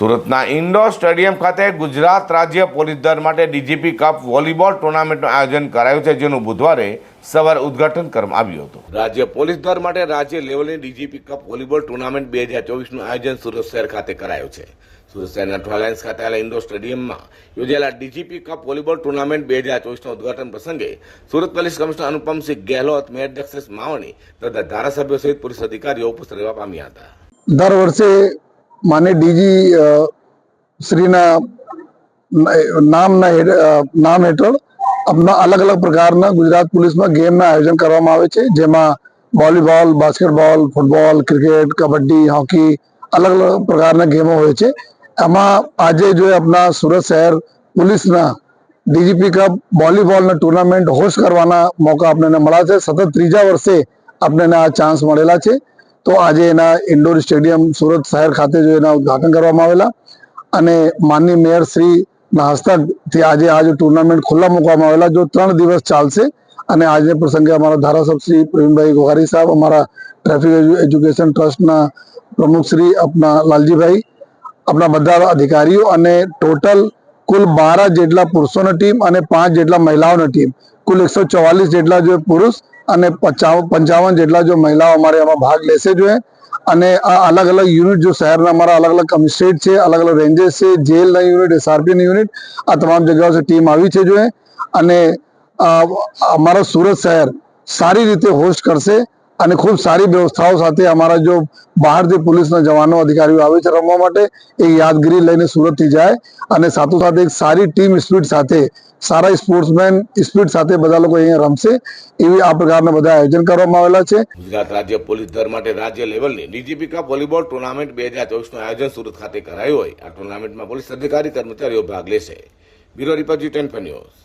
સુરતના indoor stadium ખાતે ગુજરાત રાજ્ય પોલીસ દળ માટે ડીજીપી કપ વોલીબોલ ટુર્નામેન્ટનું આયોજન કરાયું છે જેનું બુધવારે સવારે ઉદઘાટન કરવામાં આવ્યું હતું. રાજ્ય પોલીસ દળ માટે રાજ્ય લેવલની ડીજીપી કપ વોલીબોલ ટુર્નામેન્ટ બે હજાર ચોવીસનું આયોજન સુરત શહેર ખાતે કરાયું છે. સુરત શહેરના ટ્વાલાયન્સ ખાતે આવેલા ઇન્ડોર સ્ટેડિયમમાં યોજાયેલા ડીજીપી કપ વોલીબોલ ટુર્નામેન્ટ બે હજાર ચોવીસના ઉદઘાટન પ્રસંગે Surat police commissioner Anupamsinh Gehlot mayor Daxesh Mavani તથા ધારાસભ્યો સહિત પોલીસ અધિકારીઓ ઉપસ્થિત રહેવા પામ્યા હતા. દર વર્ષે માન્ય ડીજી શ્રીના નામના નામ હેઠળ આપના અલગ અલગ પ્રકારના ગુજરાત પોલીસમાં ગેમના આયોજન કરવામાં આવે છે, જેમાં volleyball, basketball, football, cricket, kabaddi, hockey અલગ અલગ પ્રકારના ગેમો હોય છે. એમાં આજે જો આપણા સુરત શહેર પોલીસના ડીજીપી કપ વોલીબોલના ટુર્નામેન્ટ હોસ્ટ કરવાના મોકા આપણને મળ્યા છે. સતત ત્રીજા વર્ષે આપણને આ ચાન્સ મળેલા છે. તો આજે એના ઇન્ડોર સ્ટેડિયમ સુરત શહેર ખાતે જો એના ઉદ્ઘાટન કરવામાં આવેલા અને માનની મેયર શ્રી ના હસ્તકથી આજે આ જે ટુર્નામેન્ટ ખુલ્લા મૂકવામાં આવેલા, જો ત્રણ દિવસ ચાલશે અને આજે પ્રસંગે અમારા ધારાસભ્ય શ્રી પ્રવીણભાઈ ગોહારી સાહેબ, અમારા ટ્રાફિક એજ્યુકેશન ટ્રસ્ટના પ્રમુખ શ્રી આપણા લાલજીભાઈ આપણા બધા અધિકારીઓ અને ટોટલ કુલ બાર જેટલા પુરુષોની ટીમ અને પાંચ જેટલા મહિલાઓની ટીમ. કુલ એકસો જેટલા જો પુરુષ અને પચાવ- પંચાવન જેટલા જો મહિલાઓ અમારે એમાં ભાગ લેશે જોઈએ. અને આ અલગ અલગ યુનિટ જો શહેરના અમારા અલગ અલગ કમિશનરેટ છે, અલગ અલગ રેન્જેસ છે, જેલના યુનિટ, એસઆરપીની યુનિટ, આ તમામ જગ્યાઓથી ટીમ આવી છે જોઈએ. અને અમારા સુરત શહેર સારી રીતે હોસ્ટ કરશે. અને ખૂબ સારી વ્યવસ્થાઓ સાથે અમારા જો બહારથી પોલીસના જવાનો અધિકારીઓ આવે છે રમવા માટે, એ યાદગીરી લઈને સુરતથી જાય. અને સાથોસાથ એક સારી ટીમ સ્પીડ સાથે, સારા સ્પોર્ટ્સમેન સ્પીડ સાથે બધા લોકો અહીંયા રમશે, એવી આ પ્રકારના બધા આયોજન કરવામાં આવેલા છે. ગુજરાત રાજ્ય પોલીસ દળ માટે રાજ્ય લેવલની ડીજીપી કપ વોલીબોલ ટુર્નામેન્ટ બે હજાર ચોવીસનું આયોજન સુરત ખાતે કરાયું હોય. આ ટુર્નામેન્ટમાં પોલીસ અધિકારી કર્મચારીઓ ભાગ લેશે. Bureau report G ten news.